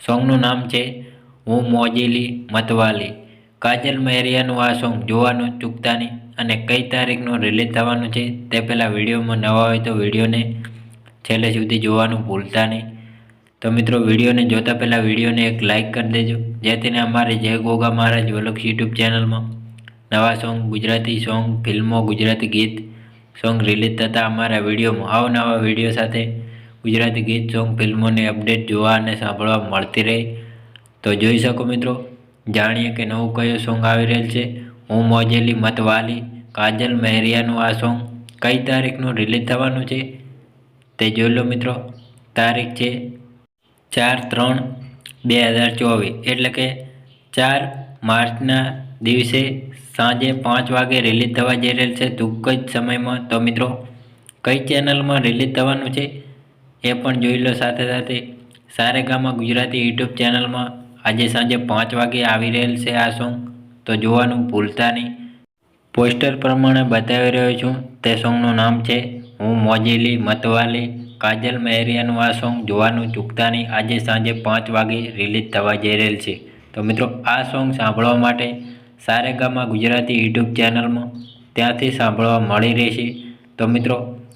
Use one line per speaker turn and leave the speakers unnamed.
સોંગનું નામ છે હું મોજીલી મતવાલી. કાજલ મહેરિયાનું આ સોંગ જોવાનું ચૂકતા નહીં અને કઈ તારીખનું રિલીઝ થવાનું છે તે પહેલાં વિડીયોમાં નવા હોય તો વિડીયોને છેલ્લે સુધી જોવાનું ભૂલતા નહીં. તો મિત્રો વિડીયોને જોતા પહેલાં વિડીયોને એક લાઇક કરી દેજો. જેથીને અમારે જય ગોગા મહારાજ વલક્ષ યુટ્યુબ ચેનલમાં નવા સોંગ, ગુજરાતી સોંગ, ફિલ્મો, ગુજરાતી ગીત, સોંગ રિલીઝ થતાં અમારા વિડીયોમાં અવનવા વીડિયો સાથે ગુજરાતી ગીત સોંગ ફિલ્મોની અપડેટ જોવા અને સાંભળવા મળતી રહે. તો જોઈ શકો મિત્રો, જાણીએ કે નવું કયો સોંગ આવી રહેલ છે. હું મોજેલી મતવાલી, કાજલ મહેરિયાનું આ સોંગ કઈ તારીખનું રિલીઝ થવાનું છે? તે જોઈ લો મિત્રો, તારીખ છે ચાર ત્રણ બે હજાર ચોવીસ, એટલે કે ચાર માર્ચના દિવસે સાંજે પાંચ વાગે રિલીઝ થવા જઈ રહેલ છે. ટૂંક જ સમયમાં તો મિત્રો, કઈ ચેનલમાં રિલીઝ થવાનું છે? એ પણ જોઈ લો સાથે સાથે. સારેગામાં ગુજરાતી યુટ્યુબ ચેનલમાં આજે સાંજે પાંચ વાગે આવી રહેલ છે આ સોંગ. તો જોવાનું ભૂલતા નહીં. પોસ્ટર પ્રમાણે બતાવી રહ્યો છું. તે સોંગનું નામ છે, હું મોજેલી મતવાલી, કાજલ મહેરિયાનું આ સોંગ જોવાનું ચૂકતા નહીં. આજે સાંજે પાંચ વાગે રિલીઝ થવા જઈ રહેલ છે. તો મિત્રો, આ સોંગ સાંભળવા માટે સારેગામાં ગુજરાતી યુટ્યુબ ચેનલમાં ત્યાંથી સાંભળવા મળી રહેશે. તો મિત્રો